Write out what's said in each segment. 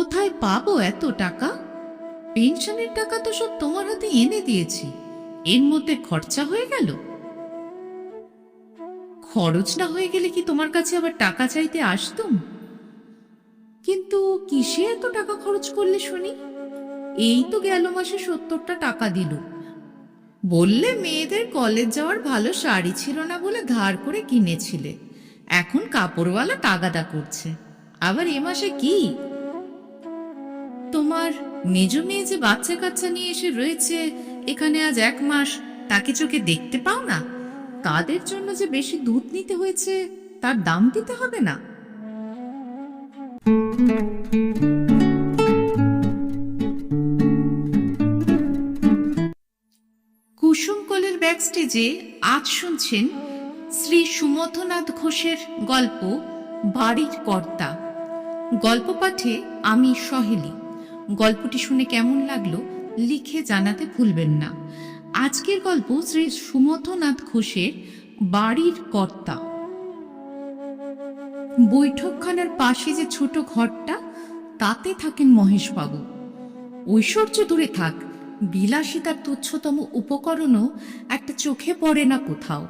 কোথায় পাবো এত টাকা? পেনশনের টাকা তো সব তোমার হাতে এনে দিয়েছি। এর মধ্যে খরচা হয়ে গেল? খরচ না হয়ে গেলে কি তোমার কাছে আবার টাকা চাইতে আসতুম? কিন্তু কিসে এত টাকা খরচ করলে শুনি? এই তো গেল মাসে সত্তরটা টাকা দিল। বললে মেয়েদের কলেজ যাওয়ার ভালো শাড়ি ছিল না বলে ধার করে কিনেছিলে। এখন কাপড়ওয়ালা তাগাদা করছে। আবার এ মাসে কি? মেজ মেয়ে যে বাচ্চা কাচ্চা নিয়ে এসে রয়েছে, এখানে আজ এক মাস তাকে চোখে দেখতে পাও না? তাদের জন্য যে বেশি দুধ নিতে হয়েছে, তার দাম দিতে হবে না। কুসুমকলের ব্যাক স্টেজে আজ শুনছেন শ্রী সুমথনাথ ঘোষের গল্প, বাড়ির কর্তা। গল্প পাঠে আমি সহেলি। গল্পটি শুনে কেমন লাগল লিখে জানাতে ভুলবেন না। আজকের গল্প শ্রী সুমথনাথ ঘোষের বাড়ির কর্তা। বৈঠকখানার পাশে যে ছোট ঘরটা, তাতে থাকেন মহেশবাবু। ঐশ্বর্য দূরে থাক, বিলাসিতার তুচ্ছতম উপকরণও একটা চোখে পড়ে না কোথাও।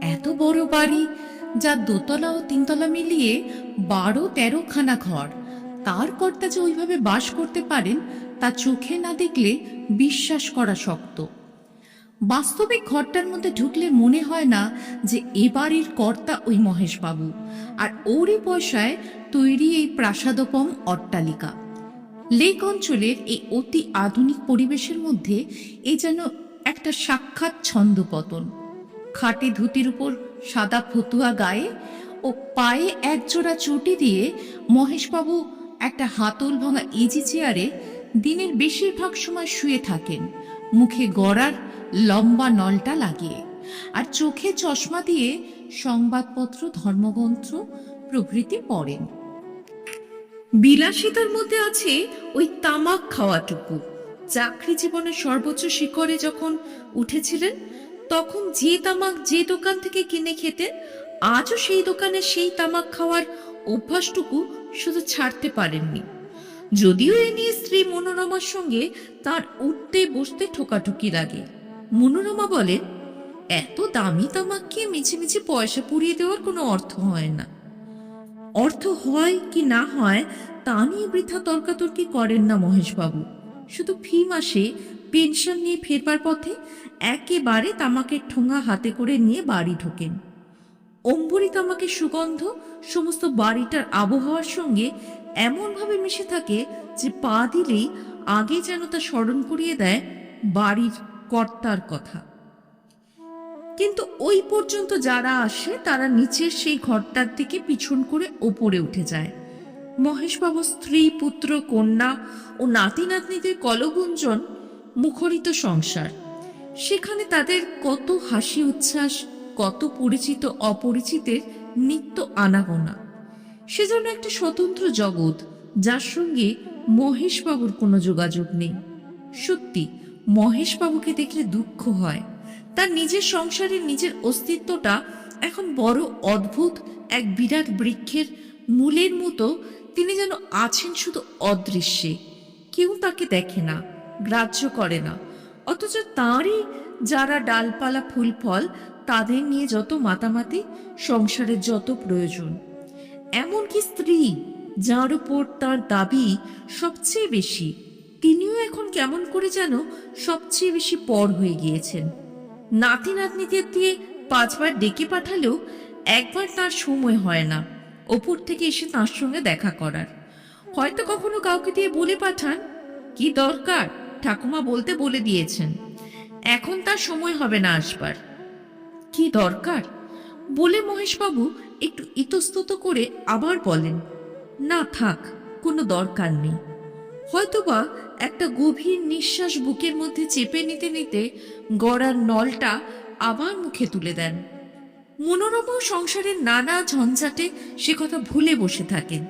এত বড় বাড়ি, যা দোতলা ও তিনতলা মিলিয়ে বারো তেরো খানা ঘর। তার কর্তা যে ওইভাবে বাস করতে পারেন, তা চোখে না দেখলে বিশ্বাস করা শক্ত। বাস্তবিক ঘরটার মধ্যে ঢুকলে মনে হয় না যে এ বাড়ির কর্তা ওই মহেশবাবু, আর ওরই পয়সায় তৈরি এই প্রাসাদোপম অট্টালিকা। লেক অঞ্চলের এই অতি আধুনিক পরিবেশের মধ্যে এ যেন একটা সাক্ষাৎ ছন্দপতন। খাটে ধুতির উপর সাদা ফতুয়া গায়ে ও পায়ে একজোড়া চটি দিয়ে মহেশবাবু একটা হাতল ভাঙা ইজি চেয়ারে দিনের বেশিরভাগ সময় শুয়ে থাকেন। মুখে গড়ার লম্বা নলটা লাগিয়ে আর চোখে চশমা দিয়ে সংবাদপত্র, ধর্মগ্রন্থ, প্রভৃতি পড়েন। বিলাসিতার মধ্যে আছে ওই তামাক খাওয়াটুকু। চাকরি জীবনের সর্বোচ্চ শিখরে যখন উঠেছিলেন, তখন যে তামাক যে দোকান থেকে কিনে খেতেন, আজও সেই দোকানে সেই তামাক খাওয়ার অভ্যাসটুকু শুধু ছাড়তে পারেননি। যদিও এ নিয়ে স্ত্রী মনোরমার সঙ্গে তার উঠতে বসতে ঠোকাঠুকি লাগে। মনোরমা বলেন, এত দামি তামাককে মিছে মিছে পয়সা পুড়িয়ে দেওয়ার কোনো অর্থ হয় না। অর্থ হয় কি না হয়, তা নিয়ে বৃথা তর্কাতর্কি করেন না মহেশবাবু। শুধু ফি মাসে পেনশন নিয়ে ফেরবার পথে একেবারে তামাকের ঠোঙা হাতে করে নিয়ে বাড়ি ঢোকেন। অম্বরী তামাকের সুগন্ধ, সমস্ত বাড়িটার আবহাওয়ার সঙ্গে এমনভাবে মিশে থাকে যে পা দিলেই আগে যেন তা স্মরণ করিয়ে দেয় বাড়ির কর্তার কথা। কিন্তু ওই পর্যন্ত যারা আসে, তারা নিচের সেই ঘরটার দিকে পিছন করে ওপরে উঠে যায়। মহেশবাবু স্ত্রী, পুত্র, কন্যা ও নাতি নাতনিদের কলগুঞ্জন মুখরিত সংসার। সেখানে তাদের কত হাসি উচ্ছ্বাস কত পরিচিত অপরিচিতের নিত্য আনাগোনা। সে যেন একটা স্বতন্ত্র জগৎ, যার সঙ্গে মহেশবাবুর কোনো যোগাযোগ নেই। সত্যি, মহেশবাবুকে দেখলে দুঃখ হয়। তার নিজের সংসারের নিজের অস্তিত্বটা এখন বড় অদ্ভুত এক বিরাট বৃক্ষের মূলের মতো তিনি যেন আছেন শুধু অদৃশ্যে। কেউ তাকে দেখে না, গ্রাহ্য করে না। অথচ তাঁরই যারা ডালপালা ফুল ফল তাদের নিয়ে যত মাতামাতি সংসারের যত প্রয়োজন। এমনকি স্ত্রী, যার উপর তার দাবি সবচেয়ে বেশি, তিনিও এখন কেমন করে যেন সবচেয়ে বেশি পর হয়ে গিয়েছেন। নাতি নাতনিদের দিয়ে পাঁচবার ডেকে পাঠালেও একবার তার সময় হয় না, ওপর থেকে এসে তার সঙ্গে দেখা করার। হয়তো কখনো কাউকে দিয়ে বলে পাঠান, কি দরকার? ঠাকুমা বলতে বলে দিয়েছেন, এখন তার সময় হবে না আসবার। কি দরকার? বলে মহেশবাবু একটু ইতস্তত করে আবার বলেন, না থাক, কোনো দরকার নেই। হয়তোবা একটা গভীর নিঃশ্বাস বুকের মধ্যে চেপে নিতে নিতে গড়ার নলটা আবার মুখে তুলে দেন। মনোরমাও সংসারের নানা ঝঞ্ঝাটে সে কথা ভুলে বসে থাকেন।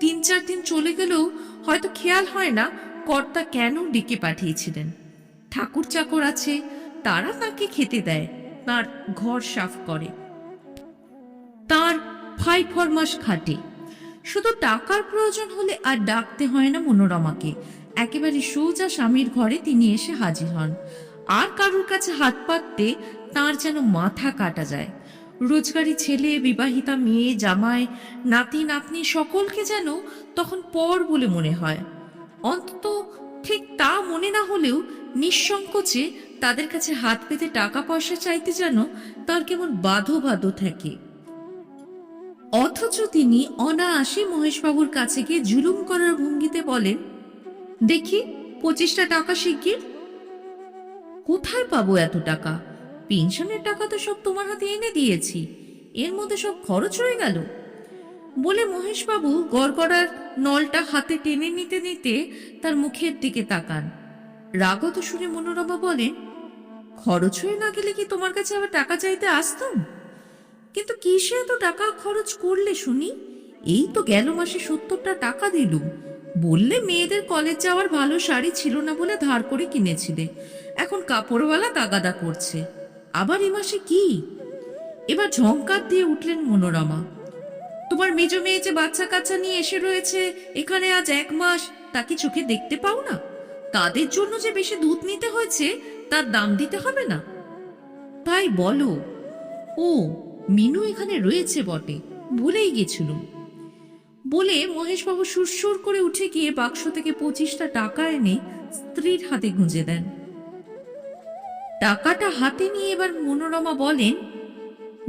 তিন চার দিন চলে গেলেও হয়তো খেয়াল হয় না কর্তা কেন ডেকে পাঠিয়েছিলেন। ঠাকুর চাকর আছে, তারা তাকে খেতে দেয়। তার ঘর সাফ করে। তার ফাই ফরমাস খাটে। শুধু টাকার প্রয়োজন হলে আর ডাকতে হয় না মনোরমাকে। একেবারে সোজা স্বামীর ঘরে তিনি এসে হাজির হন। আর কারোর কাছে হাত পাততে তার যেন মাথা কাটা যায়। রোজগারি ছেলে, বিবাহিতা, মেয়ে, জামাই, নাতি, নাতনি সকলকে যেন তখন পর বলে মনে হয়। অন্তত ঠিক তা মনে না হলেও নিঃসংকোচে তাদের কাছে হাত পেতে টাকা পয়সা চাইতে যেন তার কেমন বাধো বাধো থাকে। অথচ তিনি অনায়াসে মহেশবাবুর কাছে গিয়ে জুলুম করার ভঙ্গিতে বলেন, দেখি, পঁচিশটা টাকা শিগগির। কোথায় পাবো এত টাকা? পেনশনের টাকা তো সব তোমার হাতে এনে দিয়েছি। এর মধ্যে সব খরচ হয়ে গেল। বলে মহেশবাবু গড়গড়ার নলটা হাতে টেনে নিতে নিতে তার মুখের দিকে তাকান। রাগত শুনে মনোরমা বলেন খরচ হয়ে না গেলে কি তোমার কাছে আবার টাকা চাইতে আসতাম? কিন্তু কিসে এত টাকা খরচ করলে শুনি? এই তো গেল মাসে সত্তরটা টাকা দিলুম। বললে মেয়েদের কলেজ যাওয়ার ভালো শাড়ি ছিল না বলে ধার করে কিনেছিলে। এখন কাপড়ওয়ালা তাগাদা করছে। আবার এ মাসে কি? এবার ঝঙ্কার দিয়ে উঠলেন মনোরমা। তোমার মেজ মেয়ে যে বাচ্চা কাচ্চা নিয়ে এসে রয়েছে, এখানে আজ এক মাস, তা কি চোখে দেখতে পাও না? তাদের জন্য যে বেশি দুধ নিতে হয়েছে তার দাম দিতে হবে না? তাই বলো। ও, মিনু এখানে রয়েছে বটে, ভুলেই গেছিলুম। বলে মহেশবাবু সুরসুর করে উঠে গিয়ে বাক্স থেকে পঁচিশটা টাকা এনে স্ত্রীর হাতে গুঁজে দেন। টাকাটা হাতে নিয়ে এবার মনোরমা বলেন,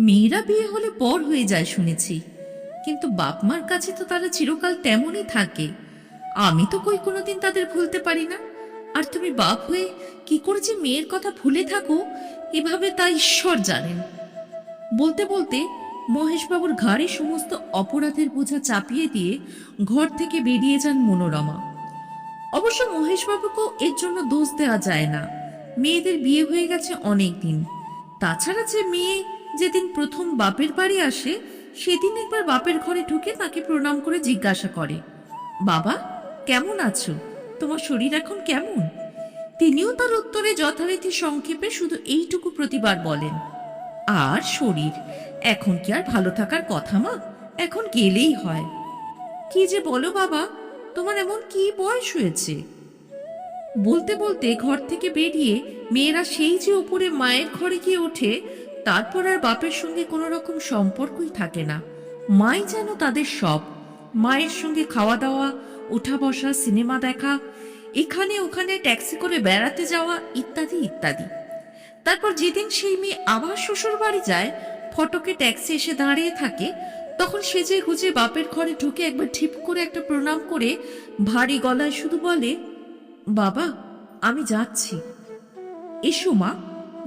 মেয়েরা বিয়ে হলে পর হয়ে যায় শুনেছি, কিন্তু বাপ মার কাছে তো তারা চিরকাল তেমনই থাকে। আমি তো কই কোনোদিন তাদের ভুলতে পারি না? আর তুমি বাপ হয়ে কি করে যে মেয়ের কথা ভুলে থাকো, এভাবে তা ঈশ্বর জানেন। বলতে বলতে মহেশবাবুর ঘাড়ে সমস্ত অপরাধের বোঝা চাপিয়ে দিয়ে ঘর থেকে বেরিয়ে যান মনোরমা। অবশ্য মহেশবাবুকেও এর জন্য দোষ দেওয়া যায় না। মেয়েদের বিয়ে হয়ে গেছে অনেক দিন। তাছাড়া যে মেয়ে যেদিন প্রথম বাপের বাড়ি আসে, সেদিন একবার বাপের ঘরে ঢুকে তাকে প্রণাম করে জিজ্ঞাসা করে, বাবা, কেমন আছো? তোমার শরীর এখন কেমন? তিনিও তার উত্তরে যথারীতি সংক্ষেপে শুধু এইটুকু প্রতিবার বলেন, আর শরীর, এখন কি আর ভালো থাকার কথা মা? এখন গেলেই হয়। কি যে বলো বাবা, তোমার এমন কি বয়স হয়েছে? বলতে বলতে ঘর থেকে বেরিয়ে মেয়েরা সেই যে উপরে মায়ের ঘরে গিয়ে ওঠে, তারপর আর বাপের সঙ্গে কোনো রকম সম্পর্কই থাকে না। মাই যেন তাদের সব, মায়ের সঙ্গে খাওয়া দাওয়া ওঠা বসা, সিনেমা দেখা, এখানে ওখানে ট্যাক্সি করে বেড়াতে যাওয়া ইত্যাদি ইত্যাদি। তারপর যেদিন সেই মেয়ে আবার শ্বশুর বাড়ি যায়, ফটকে ট্যাক্সি এসে দাঁড়িয়ে থাকে, তখন সেজে গুজে বাপের ঘরে ঢুকে একবার ঠিপ করে একটা প্রণাম করে ভারী গলায় শুধু বলে, বাবা, আমি যাচ্ছি। এসো মা।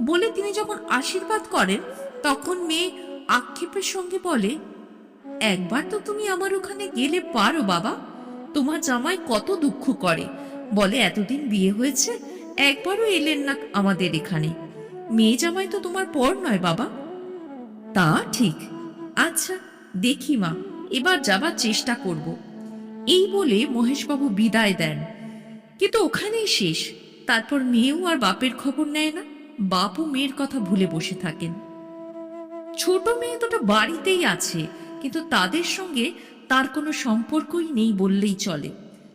বলে তিনি যখন আশীর্বাদ করেন, তখন মেয়ে আক্ষেপের সঙ্গে বলে, একবার তো তুমি আমার ওখানে গেলে পারো বাবা। তোমার জামাই কত দুঃখ করে। বলে, এতদিন বিয়ে হয়েছে, একবারও এলেন না আমাদের এখানে। মেয়ে জামাই তো তোমার পর নয় বাবা। তা ঠিক। আচ্ছা দেখি মা, এবার যাবার চেষ্টা করব। এই বলে মহেশবাবু বিদায় দেন। কিন্তু ওখানেই শেষ। তারপর মেয়েও আর বাপের খবর নেয় না। বাপও মেয়ের কথা ভুলে বসে থাকেন। ছোট মেয়ে দুটো বাড়িতেই আছে, কিন্তু তাদের সঙ্গে তার কোনো সম্পর্কই নেই বললেই চলে।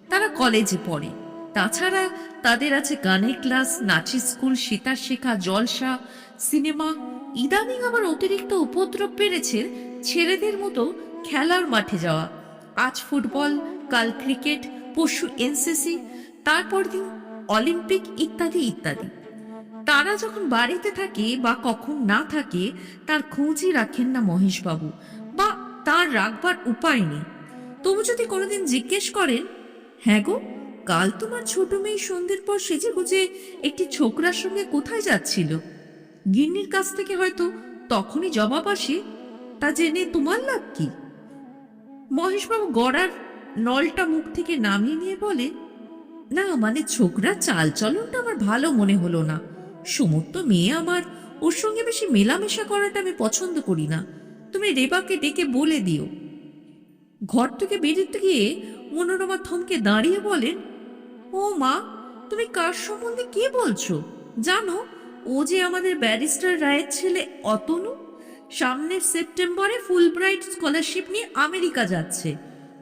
তারা কলেজে পড়ে। তাছাড়া তাদের আছে গানের ক্লাস নাচের স্কুল সেতার শেখা, জলসা সিনেমা ইদানিং আবার অতিরিক্ত উপদ্রব বেড়েছে ছেলেদের মতো খেলার মাঠে যাওয়া। আজ ফুটবল, কাল ক্রিকেট পশু এনসিসি তারপর দিন অলিম্পিক ইত্যাদি ইত্যাদি। তারা যখন বাড়িতে থাকে বা কখন না থাকে, তার খোঁজই রাখেন না মহেশবাবু বা তার রাখবার উপায় নেই। তবু যদি কোনোদিন জিজ্ঞেস করেন হ্যাঁ গো, কাল তোমার ছোট মেয়ে সন্ধ্যের পর সেজে গুজে একটি ছোকরার সঙ্গে কোথায় যাচ্ছিল? গিন্নির কাছ থেকে হয়তো তখনই জবাব আসে, তা জেনে তোমার লাভ কি? মহেশবাবু গড়ার নলটা মুখ থেকে নামিয়ে নিয়ে বলে, না মানে ছোকরা চাল চলনটা আমার ভালো মনে হলো না। সমস্ত মেয়ে আমার ওর সঙ্গে বেশি মেলামেশা করাটা আমি পছন্দ করি না। তুমি রেবাকে ডেকে বলে দিও। ঘর থেকে বেরোতে গিয়ে মনোরমা থমকে দাঁড়িয়ে বলেন, ও মা, তুমি কার সম্বন্ধে কি বলছো? জানো, ও যে আমাদের ব্যারিস্টার রায়ের ছেলে অতনু সামনের সেপ্টেম্বরে ফুল ব্রাইট স্কলারশিপ নিয়ে আমেরিকা যাচ্ছে।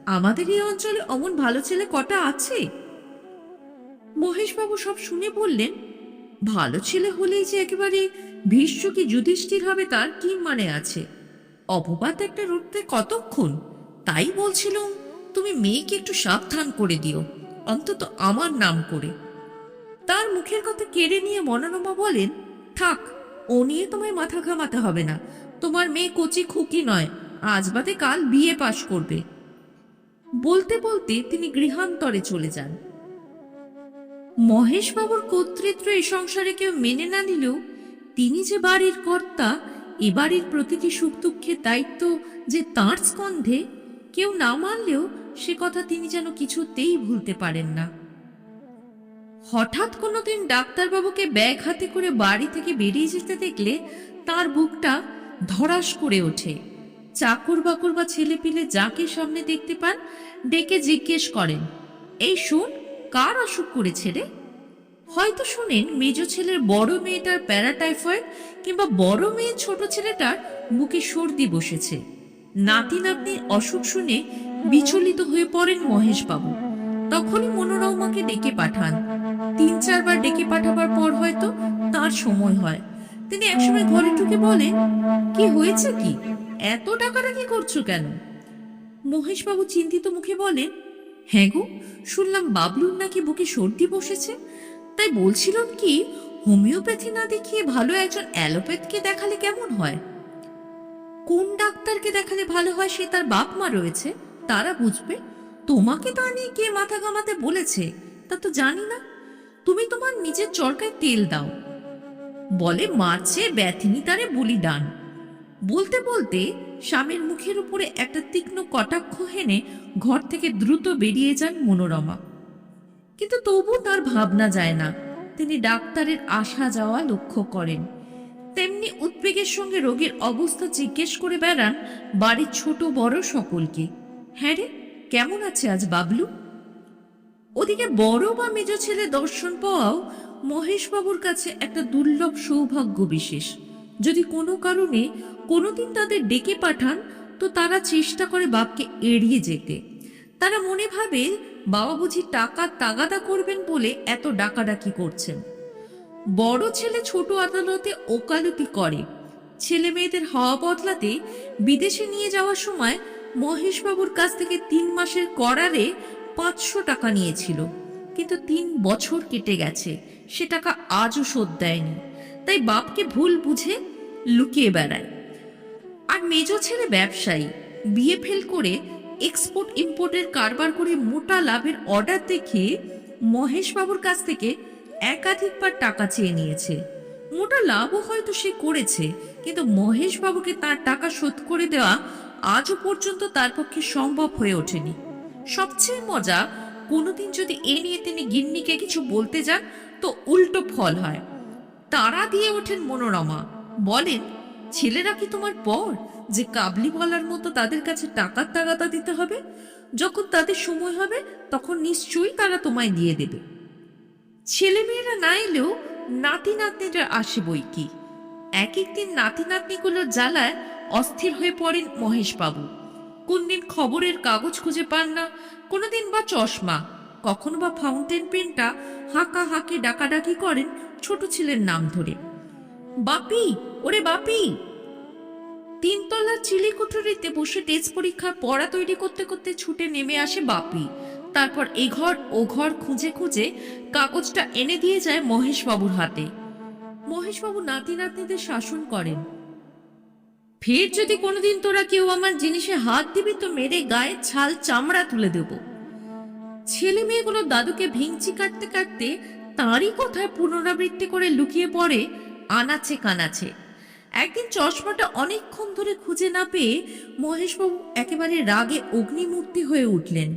আমাদের এই অঞ্চলে অমন ভালো ছেলে কটা আছে? মহেশবাবু সব শুনে বললেন, ভালো ছেলে হলেই যে একেবারে ভীষ্ম কি যুধিষ্ঠির হবে তার কি মানে আছে? অপবাদ একটা রুটতে কতক্ষণ? তাই বলছিলাম, তুমি মেয়েকে একটু সাবধান করে দিও, অন্তত আমার নাম করে। তার মুখের কথা কেড়ে নিয়ে মনোরমা বলেন, থাক, ও নিয়ে তোমায় মাথা ঘামাতে হবে না। তোমার মেয়ে কচি খুকি নয়, আজ বাদে কাল বিয়ে পাশ করবে। বলতে বলতে তিনি গৃহান্তরে চলে যান। মহেশবাবুর কর্তৃত্ব এ সংসারে কেউ মেনে না নিলেও তিনি যে বাড়ির কর্তা এ বাড়ির প্রতিটি সুখ দুঃখের দায়িত্ব যে তাঁর স্কন্ধে, কেউ না মানলেও সে কথা তিনি যেন কিছুতেই ভুলতে পারেন না। হঠাৎ কোনোদিন ডাক্তারবাবুকে ব্যাগ হাতে করে বাড়ি থেকে বেরিয়ে যেতে দেখলে তার বুকটা ধরাস করে ওঠে। চাকর বাকর বা ছেলেপিলে যাকে সামনে দেখতে পান, ডেকে জিজ্ঞেস করেন, এই শুন, কার অসুখ করেছে রে? হয়তো শুনেন, মেজ ছেলের বড় মেয়েটার প্যারাটাইফয়েড কিংবা বড় মেয়ে ছোট ছেলেটার বুকে সর্দি বসেছে। নাতি নাতনির অসুখ শুনে বিচলিত হয়ে পড়েন মহেশবাবু। তখনই মনোরমাকে ডেকে পাঠান। তিন, চারবার ডেকে পাঠাবার পর হয়তো তার সময় হয়। তিনি একসময় ঘরে ঢুকে বলেন, কি হয়েছে কি? এত টাকাটা কি করছ কেন? মহেশবাবু চিন্তিত মুখে বলেন হ্যাঁ গো, শুনলাম বাবলুর নাকি বুকে সর্দি বসেছে। তাই বলছিলাম কি, হোমিওপ্যাথি না দেখিয়ে ভালো একজন অ্যালোপ্যাথকে দেখালে কেমন হয়? কোন ডাক্তারকে দেখালে ভালো হয় সে তার বাপ মা রয়েছে, তারা বুঝবে। তোমাকে তা নিয়ে কে মাথা ঘামাতে বলেছে, তা তো জানি না। তুমি তোমার নিজের চরকায় তেল দাও। বলে মারছে ব্যথিনী তারে বলি ডান বলতে বলতে স্বামীর মুখের উপরে একটা তীক্ষ্ণ কটাক্ষ হেনে ঘর থেকে দ্রুত বেরিয়ে যান মনোরমা। কিন্তু তবু তার ভাবনা যায় না। তিনি ডাক্তারের আসা যাওয়া লক্ষ্য করেন। তেমনি উদ্বেগের সঙ্গে রোগীর অবস্থা জিজ্ঞেস করে বেড়ান বাড়ির ছোট বড় সকলকে। হ্যাঁ রে, কেমন আছে আজ বাবলু? ওদিকে বড় বা মেজ ছেলে দর্শন পাওয়াও মহেশবাবুর কাছে একটা দুর্লভ সৌভাগ্য বিশেষ। যদি কোনো কারণে কোনোদিন তাদের ডেকে পাঠান, তো তারা চেষ্টা করে বাপকে এড়িয়ে যেতে। তারা মনে ভাবে বাবা বুঝি টাকা তাগাদা করবেন বলে এত ডাকাডাকি করছেন। বড় ছেলে ছোট আদালতে ওকালতি করে। ছেলে মেয়েদের হাওয়া বদলাতে বিদেশে নিয়ে যাওয়ার সময় মহেশবাবুর কাছ থেকে তিন মাসের করারে পাঁচশো টাকা নিয়েছিল। কিন্তু তিন বছর কেটে গেছে, সে টাকা আজও শোধ দেয়নি। তাই বাপকে ভুল বুঝে লুকিয়ে বেড়ায়। আর মেজ ছেলে ব্যবসায়ী, বিয়ে ফেল করে এক্সপোর্ট ইম্পোর্টের কারবার করে মোটা লাভের অর্ডার দেখিয়ে মহেশবাবুর কাছ থেকে একাধিকবার টাকা চেয়ে নিয়েছে। মোটা লাভও হয়তো সে করেছে, কিন্তু মহেশবাবুকে তার টাকা শোধ করে দেওয়া আজও পর্যন্ত তার পক্ষে সম্ভব হয়ে ওঠেনি। সবচেয়ে মজা, কোনোদিন যদি এ নিয়ে তিনি গিন্নিকে কিছু বলতে যান, তো উল্টো ফল হয়। তারা দিয়ে ওঠেন মনোরমা। বলেন ছেলেরা কি তোমার পর যে কাবলি বলার মতো তাদের কাছে টাকার তাগাদা দিতে হবে? যখন তাদের সময় হবে, তখন নিশ্চয়ই তারা তোমায় দিয়ে দেবে। ছেলেমেয়েরা না এলেও নাতি নাতনিরা আসে বই কি? এক একদিন নাতি নাতনিগুলোর জ্বালায় অস্থির হয়ে পড়েন মহেশবাবু। কোনদিন খবরের কাগজ খুঁজে পান না কোনোদিন বা চশমা। কখনো বা ফাউন্টেন পেনটা হাঁকা হাঁকে ডাকাডাকি করেন ছোট ছেলের নাম ধরে। বাপি, ওরে বাপি। তিনতলার চিলি কুঠুরিতে বসে টেস্ট পরীক্ষার পড়া তৈরি করতে করতে ছুটে নেমে আসে বাপি। তারপর এ ঘর, ও ঘর খুঁজে খুঁজে কাগজটা এনে দিয়ে যায় মহেশবাবুর হাতে। মহেশবাবু নাতি নাতনিদের শাসন করেন। ফের যদি কোনোদিন তোরা কেউ আমার জিনিসে হাত দিবি তো মেরে গায়ে ছাল চামড়া তুলে দেব। ছেলে মেয়েগুলো দাদুকে ভিংচি কাটতে কাটতে তাঁরই কথায় পুনরাবৃত্তি করে লুকিয়ে পড়ে আনাচে কানাচে। একদিন চশমাটা অনেকক্ষণ ধরে খুঁজে না পেয়ে মহেশবাবু একেবারে রাগে অগ্নিমূর্তি হয়ে উঠলেন।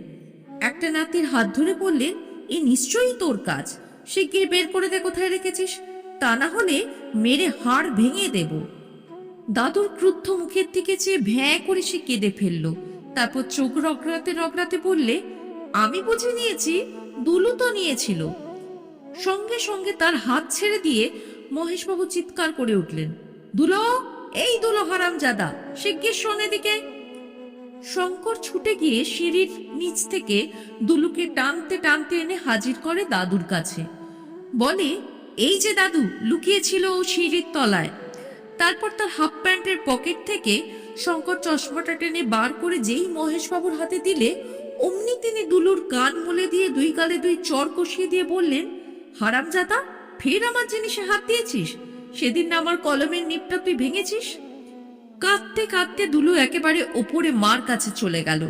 একটা নাতির হাত ধরে বললেন এ নিশ্চয়ই তোর কাজ। সে গিয়ে বের করে দে কোথায় রেখেছিস? তা না হলে মেরে হাড় ভেঙে দেব। দাদুর ক্রুদ্ধ মুখের দিকে চেয়ে ভ্যাঁ করে সে কেঁদে ফেলল। তারপর চোখ রগড়াতে রগড়াতে বললে, আমি বুঝে নিয়েছি, দুলু তো নিয়েছিল। সঙ্গে সঙ্গে তার হাত ছেড়ে দিয়ে মহেশবাবু চিৎকার করে উঠলেন। দুলো, এই দুলো হারাম জাদা শিগগির শোনে দিকে শঙ্কর ছুটে গিয়ে সিঁড়ির নিচ থেকে দুলুকে টানতে টানতে এনে হাজির করে দাদুর কাছে। বলে, এই যে দাদু, লুকিয়েছিল ও সিঁড়ির তলায়। তারপর তার হাফ প্যান্টের পকেট থেকে শঙ্কর চশমাটা টেনে বার করে যেই মহেশবাবুর হাতে দিলে, অমনি তিনি দুলুর কান মুলে দিয়ে দুই গালে দুই চর কষিয়ে দিয়ে বললেন, হারামজাদা ফের আমার জিনিসে হাত দিয়েছিস? সেদিন না আমার কলমের নিপটা তুই ভেঙেছিস? কাঁদতে কাঁদতে দুলু একেবারে ওপরে মার কাছে চলে গেল।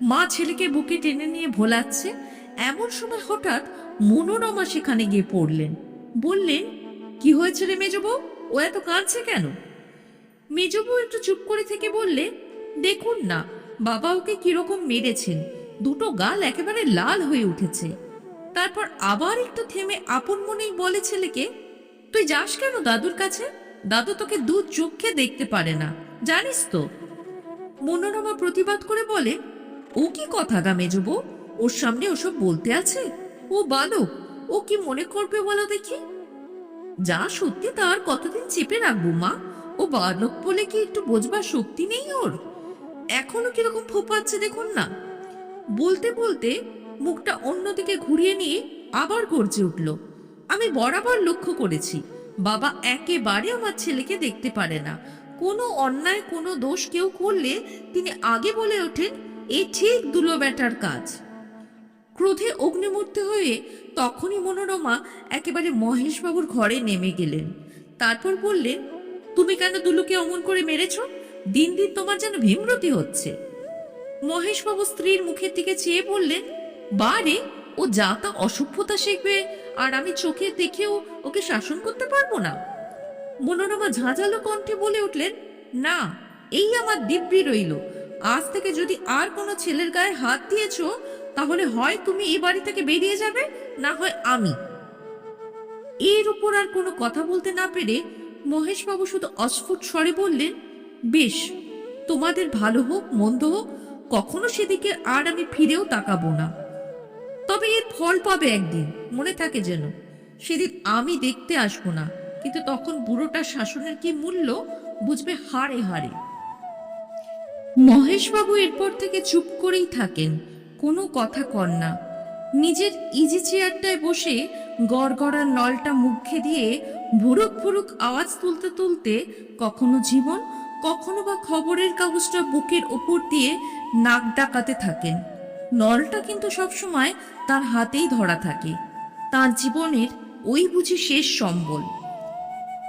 মা ছেলেকে বুকে টেনে নিয়ে ভোলাচ্ছে। এমন সময় হঠাৎ মনোরমা সেখানে গিয়ে পড়লেন। বললেন, কি হয়েছে রে মেজবউ ও এত কাঁদছে কেন? মেজবউ একটু চুপ করে থেকে বললে, দেখুন না, বাবা ওকে কীরকম মেরেছেন। দুটো গাল একেবারে লাল হয়ে উঠেছে। তারপর আবার একটু থেমে আপন মনেই বলে ছেলেকে, তুই যাস কেন দাদুর কাছে? দাদু তোকে দু চোখে দেখতে পারে না, জানিস তো? মনোরমা প্রতিবাদ করে বলে, ও কি কথা গা মেজবউ ওর সামনে ওসব বলতে আছে? ও বালক, ও কি মনে করবে বলো দেখি? যা সত্যি তার কতদিন চেপে রাখব মা? ও বালক বলে কি একটু বোঝবার শক্তি নেই ওর? এখনও কীরকম ফোপাচ্ছে দেখুন না। বলতে বলতে মুখটা অন্যদিকে ঘুরিয়ে নিয়ে আবার গর্জে উঠল। আমি বরাবর লক্ষ্য করেছি, বাবা একেবারে আমার ছেলেকে দেখতে পারে না। কোনো অন্যায়, কোনো দোষ কেউ করলে তিনি আগে বলে ওঠেন, এ ঠিক দুলো বেটার কাজ। ক্রোধে অগ্নিমূর্তি হয়ে তখনই মনোরমা একেবারে মহেশবাবুর ঘরে নেমে গেলেন। তারপর বললেন, তুমি কেন দুলুকে অমন করে মেরেছ? দিন দিন তোমার যেন ভীমরতি হচ্ছে। মহেশবাবু স্ত্রীর মুখের দিকে চেয়ে বললেন বারে ও যা তা অসভ্যতা শিখবে আর আমি চোখে দেখেও ওকে শাসন করতে পারব না। মনোরমা ঝাঁঝালো কণ্ঠে বলে উঠলেন, না, এই আমার দিব্যি রইল। আজ থেকে যদি আর কোনো ছেলের গায়ে হাত দিয়েছ, তাহলে হয় তুমি এই বাড়ি থেকে বেরিয়ে যাবে, না হয় আমি। এর উপর আর কোনো কথা বলতে না পেরে মহেশবাবু শুধু অস্ফুট স্বরে বললেন, বেশ, তোমাদের ভালো হোক, মন্দ হোক, কখনো সেদিকে আর আমি ফিরেও তাকাবো না। তবে এর ফল পাবে একদিন, মনে থাকে যেন। সেদিন আমি দেখতে আসব না, কিন্তু তখন বুড়োটার শাসনের কি মূল্য, বুঝবে হারে হারে মহেশবাবু এরপর থেকে চুপ করেই থাকেন, কোনো কথা কর না। নিজের ইজি চেয়ারটায় বসে গড়গড়ার নলটা মুখে দিয়ে ভুরুক ভুরুক আওয়াজ তুলতে তুলতে কখনো জীবন, কখনো বা খবরের কাগজটা বুকের ওপর দিয়ে নাক ডাকাতে থাকেন। নলটা কিন্তু সবসময় তার হাতেই ধরা থাকে। তার জীবনের ওই বুঝি শেষ সম্বল।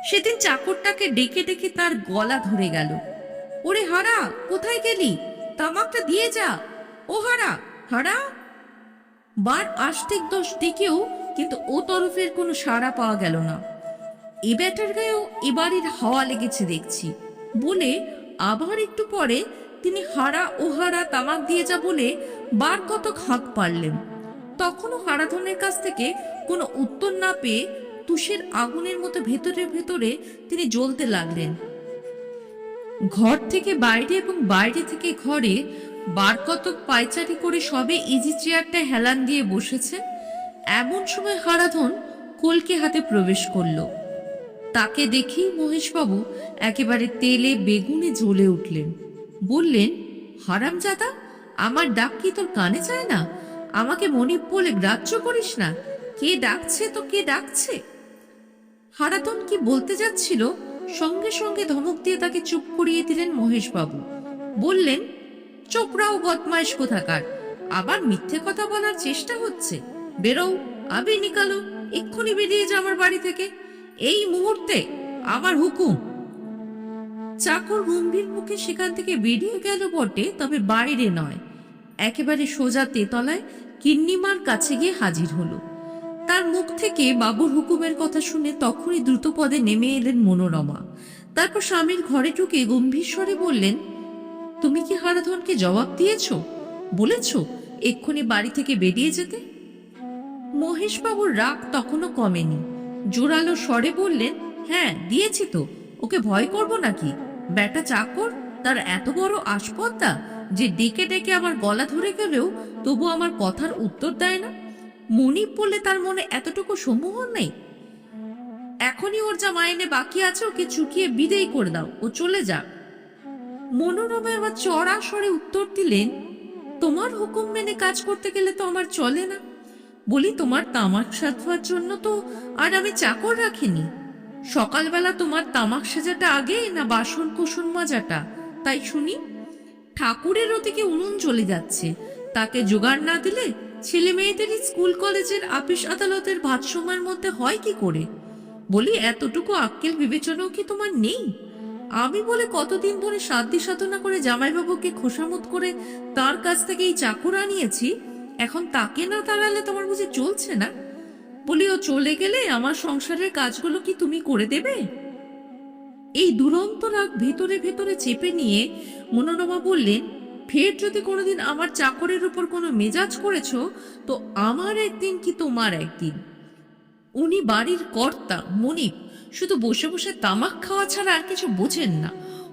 সেদিন চাকরটাকে ডেকে ডেকে তার গলা ধরে গেল। ওরে হারা, কোথায় গেলি? তামাকটা দিয়ে যা। ও হারা হারা। বার আষ্টিক দোষ ডেকেও কিন্তু ও তরফের কোনো সাড়া পাওয়া গেল না। এ ব্যাটার গায়েও এবারের হাওয়া লেগেছে দেখছি। বলে আবার একটু পরে তিনি হারা ও হারা তামাক দিয়ে যা বলে বার কতক হাঁক পারলেন। তখনও হারাধনের কাছ থেকে কোনো উত্তর না পেয়ে তুষের আগুনের মতো ভেতরে ভেতরে তিনি জ্বলতে লাগলেন। ঘর থেকে বাইরে এবং বাইরে থেকে ঘরে বার কতক পায়চারি করে সবে ইজি চেয়ারটা হেলান দিয়ে বসেছে, এমন সময় হারাধন কলকে হাতে প্রবেশ করল। তাকে দেখেই মহেশবাবু একেবারে তেলে বেগুনে জ্বলে উঠলেন। বললেন হারামজাদা আমার ডাক কি তোর কানে যায় না? আমাকে মনিব বলে গ্রাহ্য করিস না। কে ডাকছে তো কে ডাকছে? হারাতন কি বলতে যাচ্ছিল, সঙ্গে সঙ্গে ধমক দিয়ে তাকে চুপ করিয়ে দিলেন মহেশবাবু। বললেন চোপড়াও বদমাইশ কোথাকার? আবার মিথ্যে কথা বলার চেষ্টা হচ্ছে। বেরো আবি নিকালো, এক্ষুনি বেরিয়ে যা আমার বাড়ি থেকে। এই মুহূর্তে আমার হুকুম। চাকর গম্ভীর মুখে সেখান থেকে বেরিয়ে গেল বটে, তবে বাইরে নয়। একেবারে সোজা তেতলায় কিন্নিমার কাছে গিয়ে হাজির হলো। তার মুখ থেকে বাবুর হুকুমের কথা শুনে তখনই দ্রুত পদে নেমে এলেন মনোরমা। তারপর স্বামীর ঘরে ঢুকে গম্ভীর স্বরে বললেন, তুমি কি হারাধনকে জবাব দিয়েছ? বলেছ এক্ষুনি বাড়ি থেকে বেরিয়ে যেতে? মহেশবাবুর রাগ তখনও কমেনি। জোরালো স্বরে বললেন হ্যাঁ দিয়েছি তো। ওকে ভয় করব নাকি? ব্যাটা চাকর, তার এত বড় আসপদ্দা যে ডেকে ডেকে আমার গলা ধরে গেলেও তবু আমার কথার উত্তর দেয় না। মনিব বলে তার মনে এতটুকু সমূহ নেই। এখনই ওর যা মাইনে বাকি আছে, ওকে চুকিয়ে বিদেয় করে দাও, ও চলে যাক। মনোরমা আবার চড়া স্বরে উত্তর দিলেন, তোমার হুকুম মেনে কাজ করতে গেলে তো আমার চলে না। বলি তোমার তামাক সাধবার জন্য তো আর আমি চাকর রাখিনি। সকালবেলা তোমার তামাক সাজাটা আগে না বাসন কোসন মাজাটা? তাই শুনি, ঠাকুরের ওদিকে উনুন চলে যাচ্ছে। তাকে জোগাড় না দিলে ছেলে মেয়েদেরই স্কুল কলেজের আপিস আদালতের ভাত সময়ের মধ্যে হয় কি করে? বলি, এতটুকু আক্কেল বিবেচনাও কি তোমার নেই? আমি বলে কতদিন ধরে সাধ্য সাধনা করে জামাইবাবুকে খোসামত করে তার কাছ থেকে এই চাকর আনিয়েছি, এখন তাকে না তাড়ালে তোমার বুঝে চলছে না? বলি, ও চলে গেলে আমার সংসারের কাজগুলো কি তুমি করে দেবে? এই দুরন্ত রাগ ভেতরে ভেতরে চেপে নিয়ে মনোরমা বললেন ফের যদি কোনোদিন আমার চাকরের উপর কোনো মেজাজ করেছ, তো আমার একদিন কি তোমার একদিন? উনি বাড়ির কর্তা, মনিব, শুধু বসে বসে তামাক খাওয়া ছাড়া আর কিছু বোঝেন না।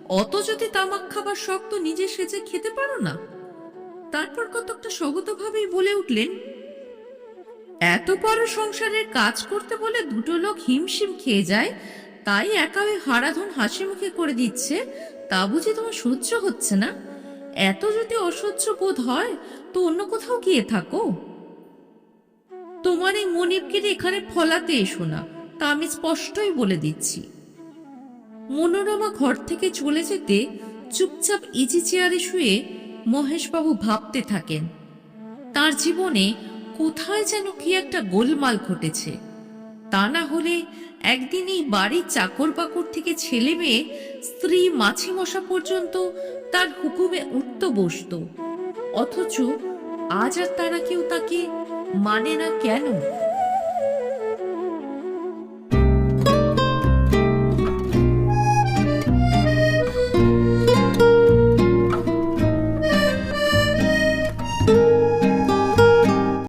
অত যদি তামাক খাবার শখ তো নিজে সেজে খেতে পারো না? তারপর কতকটা স্বগতভাবেই বলে উঠলেন এত বড় সংসারের কাজ করতে বলে দুটো লোক হিমশিম খেয়ে যায়, তাই একা ওই হারাধন হাসি মুখে করে দিচ্ছে, তা বুঝি তোমার সহ্য হচ্ছে না। এত যদি অসহ্য বোধ হয়, তো অন্য কোথাও গিয়ে থাকো। তোমার এই মনিবকে এখানে ফলাতে এসো না, তা আমি স্পষ্টই বলে দিচ্ছি। মনোরমা ঘর থেকে চলে যেতে চুপচাপ ইজি চেয়ারে শুয়ে মহেশবাবু ভাবতে থাকেন। তার জীবনে কোথায় যেন কি একটা গোলমাল ঘটেছে। তা না হলে একদিন এই বাড়ির চাকর বাকর থেকে ছেলে মেয়ে স্ত্রী মাছি মশা পর্যন্ত তার হুকুমে উঠত বসত। অথচ আজ আর তারা কেউ তাকে মানে না কেন?